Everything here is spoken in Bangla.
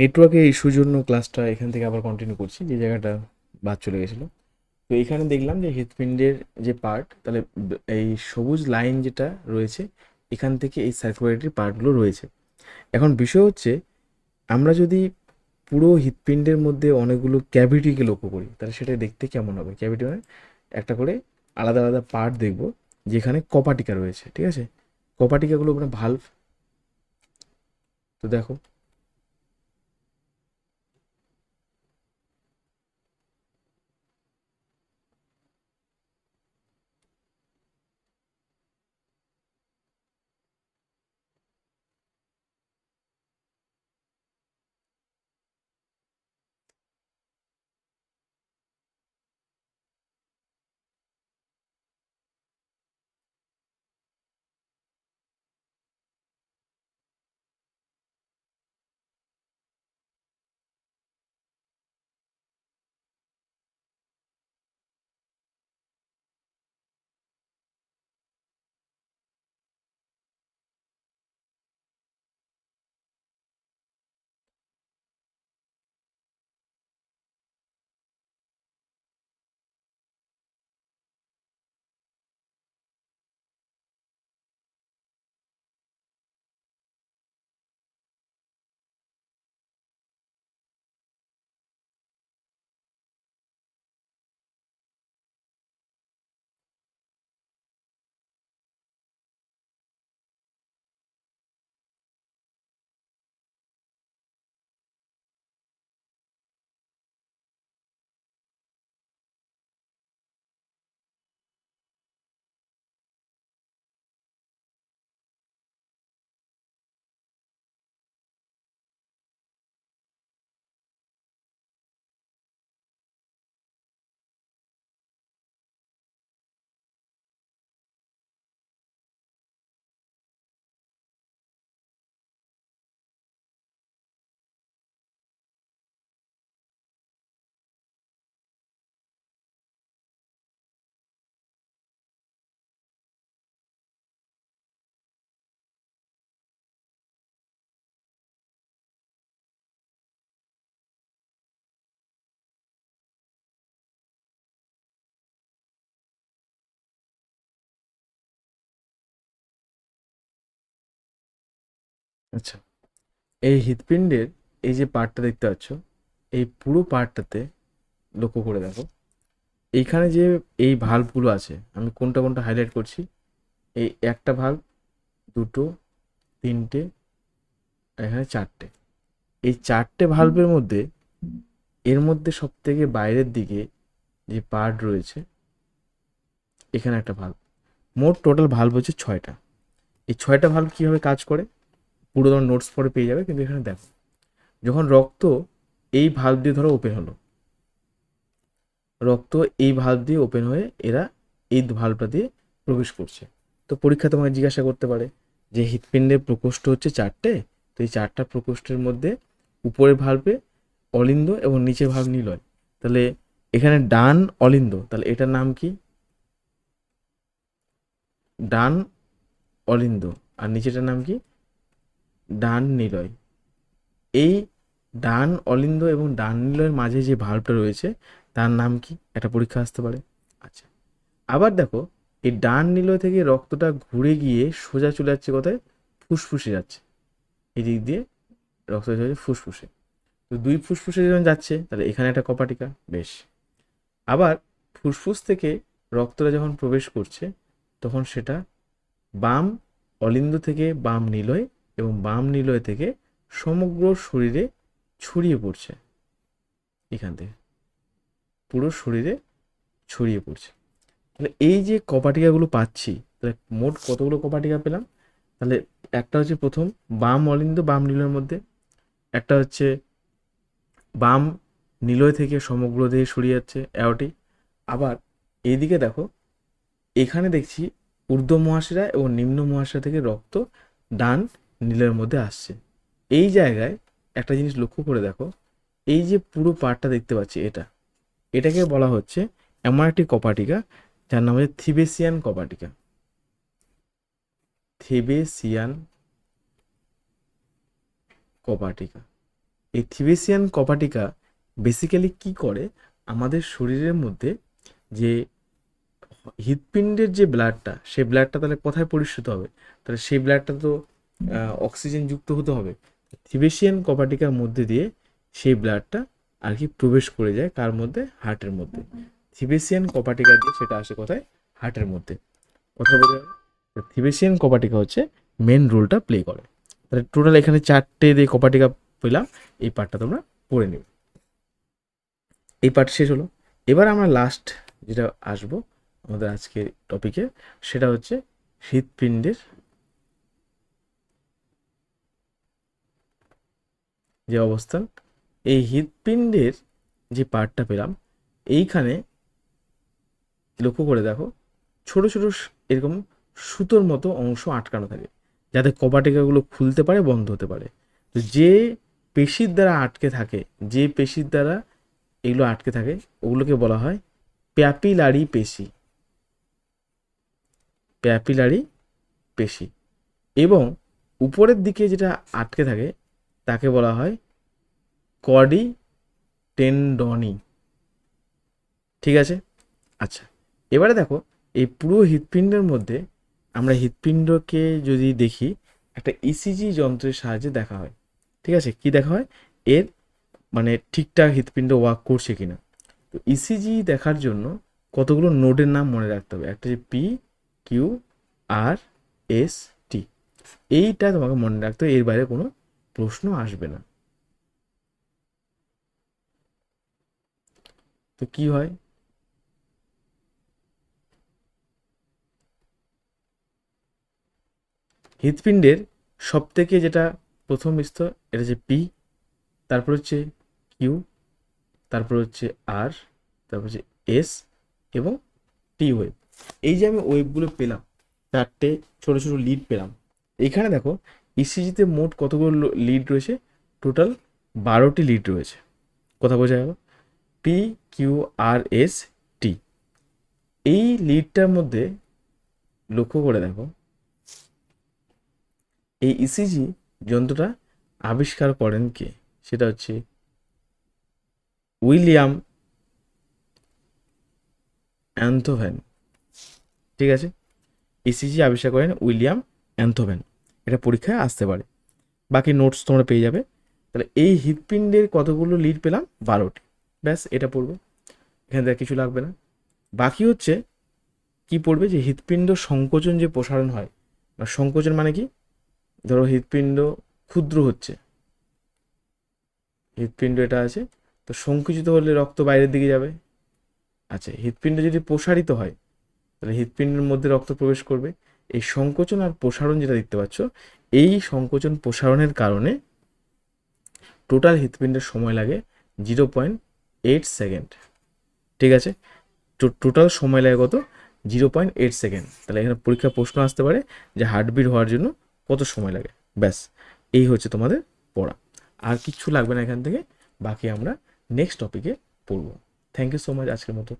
নেটওয়ার্কের ইস্যুর জন্য ক্লাসটা এখান থেকে আবার কন্টিনিউ করছি, যে জায়গাটা বাদ চলে গেছিল। তো এখানে দেখলাম যে হৃৎপিণ্ডের যে পার্ট তাহলে এই সবুজ লাইন যেটা রয়েছে, এখান থেকে এই সার্কুলারিটির পার্টগুলো রয়েছে। এখন বিষয় হচ্ছে, আমরা যদি পুরো হৃৎপিণ্ডের মধ্যে অনেকগুলো ক্যাভিটিকে লক্ষ্য করি, তাহলে সেটা দেখতে কেমন হবে? ক্যাভিটি মানে একটা করে আলাদা আলাদা পার্ট দেখব, যেখানে কপাটিকা রয়েছে, ঠিক আছে? কপাটিকাগুলো মানে ভালভ তো দেখো। আচ্ছা। এই হৃৎপিণ্ডের এই যে পার্টটা দেখতে পাচ্ছ, এই পুরো পার্টটাতে লক্ষ্য করে দেখো। এইখানে যে এই ভাল্বগুলো আছে, আমি কোনটা কোনটা হাইলাইট করছি, এই একটা ভাল্ব দুটো, তিনটে, এখানে চারটে। এই চারটে ভাল্বের মধ্যে, এর মধ্যে সব থেকে বাইরের দিকে যে পার্ট রয়েছে, এখানে একটা ভাল্ব মোট টোটাল ভাল্ব হচ্ছে ছয়টা। এই ছয়টা ভাল্ব কীভাবে কাজ করে? পুরো তোমার নোটস পরে পেয়ে যাবে, কিন্তু এখানে দেখো, যখন রক্ত এই ভাল্ব দিয়ে ধরো ওপেন হলো, রক্ত এই ভাল্ব দিয়ে ওপেন হয়ে এরা এই ভাল্বটা দিয়ে প্রবেশ করছে। তো পরীক্ষা তোমাকে জিজ্ঞাসা করতে পারে যে হৃৎপিণ্ডের প্রকোষ্ঠ হচ্ছে চারটে, তো এই চারটা প্রকোষ্ঠের মধ্যে উপরের ভাল্বে অলিন্দ এবং নিচের ভাল্ব নিলয়। তাহলে এখানে ডান অলিন্দ, তাহলে এটার নাম কি? ডান অলিন্দ, আর নিচেটার নাম কি? ডান নিলয়। এই ডান অলিন্দ এবং ডান নিলয়ের মাঝে যে ভাল্বটা রয়েছে, তার নাম কি? একটা পরীক্ষা আসতে পারে। আচ্ছা। আবার দেখো, এই ডান নিলয় থেকে রক্তটা ঘুরে গিয়ে সোজা চলে যাচ্ছে কোথায়? ফুসফুসে যাচ্ছে। এই দিক দিয়ে রক্ত যাচ্ছে ফুসফুসে। তো দুই ফুসফুসে যখন যাচ্ছে, তাহলে এখানে একটা কপাটিকা, বেশ। আবার ফুসফুস থেকে রক্তটা যখন প্রবেশ করছে, তখন সেটা বাম অলিন্দ থেকে বাম নিলয় এবং বাম নিলয় থেকে সমগ্র শরীরে ছড়িয়ে পড়ছে। এখান থেকে পুরো শরীরে ছড়িয়ে পড়ছে। তাহলে এই যে কপাটিকাগুলো পাচ্ছি, তাহলে মোট কতগুলো কপাটিকা পেলাম? তাহলে একটা হচ্ছে প্রথম বাম অলিন্দ, বাম নিলয়ের মধ্যে। একটা হচ্ছে বাম নিলয় থেকে সমগ্র দেহে সরিয়ে যাচ্ছে অ্যাওটি। আবার এইদিকে দেখো, এখানে দেখছি ঊর্ধ্ব মহাশিরা এবং নিম্ন মহাশিরা থেকে রক্ত ডান নীলের মধ্যে আসছে এই জায়গায় একটা জিনিস লক্ষ্য করে দেখো, এই যে পুরো পার্টটা দেখতে পাচ্ছি এটা, এটাকে বলা হচ্ছে এমন একটি কপাটিকা, যার নাম হচ্ছে থিবেসিয়ান কপাটিকা। থিবেসিয়ান কপাটিকা। এই থিবেসিয়ান কপাটিকা বেসিক্যালি কি করে? আমাদের শরীরের মধ্যে যে হৃৎপিণ্ডের যে ব্লাডটা সেই ব্লাডটা তাহলে কোথায় পরিশ্রুত হবে? তাহলে সেই ব্লাডটা তো অক্সিজেন যুক্ত হতে হবে। থিবেশিয়ান কপাটিকার মধ্যে দিয়ে সেই ব্লাডটা আর কি প্রবেশ করে যায় কার মধ্যে, হার্টের মধ্যে। থিবেশিয়ান কপাটিকা দিয়ে সেটা আসে কোথায়? হার্টের মধ্যে। কথা গেল? তো কপাটিকা হচ্ছে মেন রোলটা প্লে করে। তাহলে টোটাল এখানে চারটে দিয়ে কপাটিকা পেলাম, এই পার্টটা তোমরা পড়ে নেবে। এই পার্ট শেষ হলো। এবার আমরা লাস্ট যেটা আসব আমাদের আজকের টপিকে সেটা হচ্ছে হৃৎপিণ্ডের যে অবস্থান এই হৃৎপিণ্ডের যে পার্টটা পেলাম, এইখানে লক্ষ্য করে দেখো, ছোট ছোট এরকম সুতোর মতো অংশ আটকানো থাকে, যাতে কপাটিকাগুলো খুলতে পারে, বন্ধ হতে পারে। তো যে পেশির দ্বারা আটকে থাকে, যে পেশির দ্বারা এগুলো আটকে থাকে, ওগুলোকে বলা হয় প্যাপিলারি পেশি। প্যাপিলারি পেশি। এবং উপরের দিকে যেটা আটকে থাকে তাকে বলা হয় কডি টেন্ডনি। ঠিক আছে? আচ্ছা এবারে দেখো, এই পুরো হৃৎপিণ্ডের মধ্যে আমরা হৃৎপিণ্ডকে যদি দেখি, একটা ইসিজি যন্ত্রের সাহায্যে দেখা হয়। ঠিক আছে? কি দেখা হয়? এর মানে ঠিকঠাক হৃৎপিণ্ড ওয়ার্ক করছে কিনা। তো ইসিজি দেখার জন্য কতগুলো নোডের নাম মনে রাখতে হবে? একটা যে P Q R S T এইটা তোমাকে মনে রাখতে হবে। এর বাইরে কোনো প্রশ্ন আসবে না। তো কি হয়? হৃৎপিণ্ডের সব থেকে যেটা প্রথম স্তর, এটা হচ্ছে পি তারপর হচ্ছে কিউ তারপর হচ্ছে আর তারপর হচ্ছে এস এবং টি ওয়েভ এই যে আমি ওয়েভগুলো পেলাম, চারটে ছোট ছোট লিড পেলাম, এখানে দেখো ইসিজিতে মোট কতগুলো লিড রয়েছে? টোটাল বারোটি লিড রয়েছে। কথা বোঝা গেল? P Q R S T এই লিডটার মধ্যে লক্ষ্য করে দেখো, এই ইসিজি যন্ত্রটা আবিষ্কার করেন কে? সেটা হচ্ছে উইলিয়াম অ্যান্থোভ্যান ঠিক আছে? ইসিজি আবিষ্কার করেন উইলিয়াম অ্যান্থোভ্যান এটা পরীক্ষায় আসতে পারে। বাকি নোটস তোমরা পেয়ে যাবে। তাহলে এই হৃৎপিণ্ডের কতগুলো লিড পেলাম? বারোটি। ব্যাস, এটা পড়ব। এখানে দেখ কিছু লাগবে না। বাকি হচ্ছে কি পড়বে? যে হৃৎপিণ্ড সংকোচন যে প্রসারণ হয়। বা সংকোচন মানে কি? ধরো হৃৎপিণ্ড ক্ষুদ্র হচ্ছে। হৃৎপিণ্ড এটা আছে। তো সংকুচিত হলে রক্ত বাইরের দিকে যাবে। আচ্ছা হৃৎপিণ্ড যদি প্রসারিত হয়, তাহলে হৃৎপিণ্ডের মধ্যে রক্ত প্রবেশ করবে। এই সংকোচন আর প্রসারণ যেটা দেখতে পাচ্ছ, এই সংকোচন প্রসারণের কারণে টোটাল হৃৎপিণ্ডের সময় লাগে জিরো পয়েন্ট এইট সেকেন্ড ঠিক আছে? টোটাল সময় লাগে কত? জিরো পয়েন্ট এইট সেকেন্ড তাহলে এখানে পরীক্ষা প্রশ্ন আসতে পারে যে হার্টবিট হওয়ার জন্য কত সময় লাগে। ব্যাস, এই হচ্ছে তোমাদের পড়া। আর কিচ্ছু লাগবে না এখান থেকে। বাকি আমরা নেক্সট টপিকে পড়ব। থ্যাংক ইউ সো মাচ আজকের মতো।